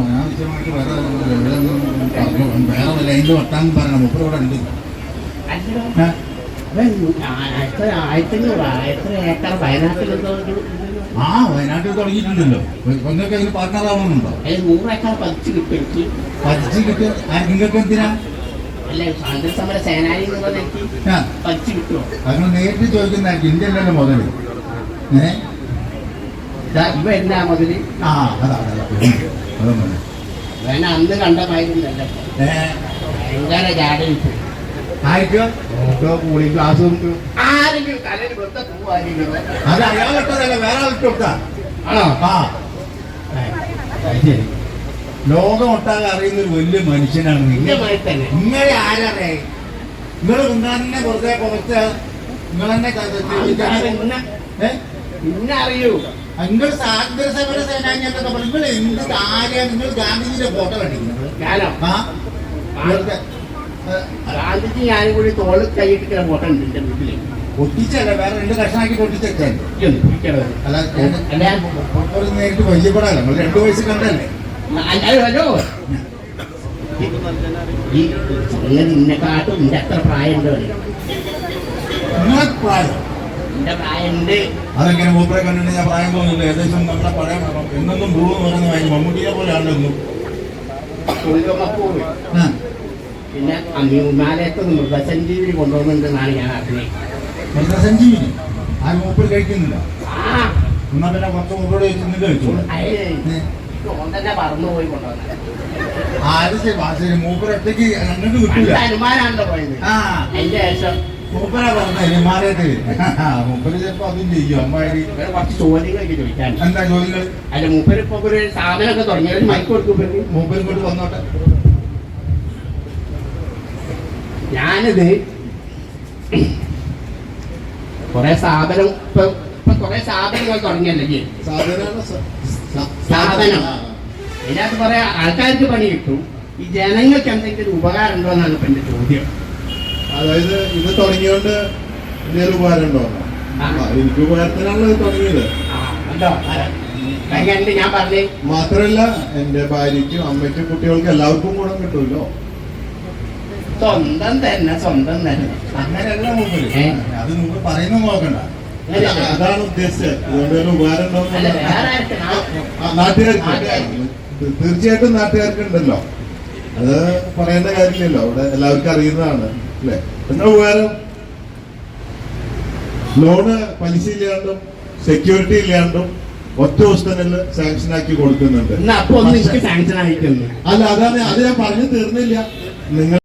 അനാവശ്യമായിട്ട് വേറെ വേറെ ലൈനിൽ വട്ടാന്ന് പറയണം. മുപ്പത് ഇവിടെ ഉണ്ട് ആ- വയനാട്ടിൽ തുടങ്ങിയിട്ടുണ്ടല്ലോ. നിങ്ങൾക്ക് അതിന് ഏക്കർ പതിച്ച് കിട്ടും നിങ്ങൾക്ക് എന്തിനാ? അങ്ങനെ നേരിട്ട് ചോദിക്കുന്ന ഇന്ത്യ മുതൽ ഏഹ് ഇവ എന്നാ മുതൽ? ആ വേണ അന്ന് കണ്ട ഭയങ്കര ആരെങ്കിലും വെറുതെ അത് അയാൾ ഇട്ടതല്ല വേറെ ആൾ ഇട്ടുകൊടുത്താ ആണോ? ആ. ശരി. ലോകം ഒട്ടാകെ അറിയുന്ന ഒരു വലിയ മനുഷ്യനാണ് നിങ്ങൾ നിങ്ങളെ ആരറിയാ? നിങ്ങൾ തന്നെ വെറുതെ കുറച്ച് നിങ്ങൾ തന്നെ പിന്നെ അറിയൂ. നിങ്ങൾ സ്വാതന്ത്ര്യ സമര സേനാനിയൊക്കെ പറഞ്ഞു നിങ്ങൾ എന്ത് കാര്യമാണ് നിങ്ങൾ ഗാന്ധിജിയുടെ ഫോട്ടോ കണ്ടിരിക്കുന്നത് ഞാനോ ആ? ഗാന്ധിജി ഞാനും കൂടി തോളിൽ കൈയിട്ടിട്ട് ഫോട്ടോ ഉണ്ട് എന്റെ വീട്ടിൽ. ഒട്ടിച്ചല്ല വേറെ രണ്ട് കഷ്ണാക്കി പൊട്ടിച്ചേക്കാൻ. അല്ല അല്ല നേരിട്ട് നിങ്ങൾ രണ്ടു വയസ്സ് കണ്ടല്ലേ? ഹലോ. ഈ നിന്നെക്കാട്ടും നിന്റെ അത്ര. നിങ്ങളെ പ്രായം? ഇന്റെ പ്രായമുണ്ട് അതെങ്ങനെ മൂപ്പറെ കണ്ടിട്ട് ഞാൻ പറയാൻ തോന്നുന്നില്ല ഏകദേശം നമ്മുടെ പഴയ എന്നൊന്നും ഭൂ എന്ന് പറയുന്ന വാങ്ങി മമ്മൂട്ടിയെ പോലെ ഇന്നും. കൊല്ലുമക്കൂറ് ആ, പിന്നെ അമ്മിമാലയത്ത് മൃഗസഞ്ജീവിനി കൊണ്ടുവന്നിട്ടുണ്ടെന്നാണ് ഞാൻ അറിഞ്ഞത് മൃഗസഞ്ജീവിനി ആ മൂപ്പർ കഴിക്കുന്നില്ല. എന്നാ പിന്നെ കുറച്ച് മൂപ്പറോട് ചെന്ന് കഴിച്ചോളൂ പറന്നു പോയി കൊണ്ടുവന്നത് ശരി. മൂപ്പര് ഒറ്റയ്ക്ക് അങ്ങോട്ട് കിട്ടൂല. അനുമാനാണല്ലോ പോയത് ആ. അതിന്റെ ശേഷം മൂപ്പരാ പറഞ്ഞ ഹിമാലയത്ത് മൂപ്പര് ചിലപ്പോ അതും ചെയ്യും. അമ്മായി കുറച്ച് ചോദ്യങ്ങളൊക്കെ ചോദിക്കാൻ. എന്താ ചോദ്യങ്ങൾ അല്ല മൂപ്പര് ഇപ്പൊ ഒരു സ്ഥാപനമൊക്കെ തുടങ്ങി ഒരു മൈക്ക് കൊടുക്കും മൂപ്പര് കൊണ്ട് വന്നോട്ടെ. ഞാനിത് കൊറേ സ്ഥാപനം ഇപ്പൊ ഇപ്പൊ കൊറേ സ്ഥാപനങ്ങൾ തുടങ്ങിയല്ലേ സാധനം. സ്ഥാപനം ഇതിനകത്ത് കുറെ ആൾക്കാർക്ക് പണി കിട്ടും. ഈ ജനങ്ങൾക്ക് എന്തെങ്കിലും ഉപകാരം ഉണ്ടോ എന്നാണ് ഇപ്പൊ എന്റെ ചോദ്യം. അതായത് ഇത് തുടങ്ങിയോണ്ട് എന്തെങ്കിലും ഉപകാരം ഉണ്ടോ. എനിക്ക് ഉപകാരത്തിനാണല്ലോ തുടങ്ങിയത്. മാത്രല്ല എന്റെ ഭാര്യയ്ക്കും അമ്മയ്ക്കും കുട്ടികൾക്കും എല്ലാവർക്കും ഗുണം കിട്ടുമല്ലോ. സ്വന്തം തന്നെ സ്വന്തം തന്നെ. അങ്ങനെയല്ല മൂപ്പര് അത് നിങ്ങൾ പറയുന്നത് നോക്കണ്ട. അതാണ് ഉദ്ദേശിച്ചത്. അതുകൊണ്ട് ഉപകാരം ഉണ്ടോ നാട്ടുകാർക്ക്. തീർച്ചയായിട്ടും നാട്ടുകാർക്ക് ഉണ്ടല്ലോ അത് പറയേണ്ട കാര്യമില്ലല്ലോ. അവിടെ എല്ലാവർക്കും അറിയുന്നതാണ്. അല്ലേ? എന്താ ഉപകാരം ലോണ് പലിശ ഇല്ലാണ്ടും സെക്യൂരിറ്റി ഇല്ലാണ്ടും ഒറ്റ ദിവസത്തിൽ സാങ്ഷൻ ആക്കി കൊടുക്കുന്നുണ്ട്. അല്ല അതാണ് അത് ഞാൻ പറഞ്ഞു തീർന്നില്ല. നിങ്ങൾ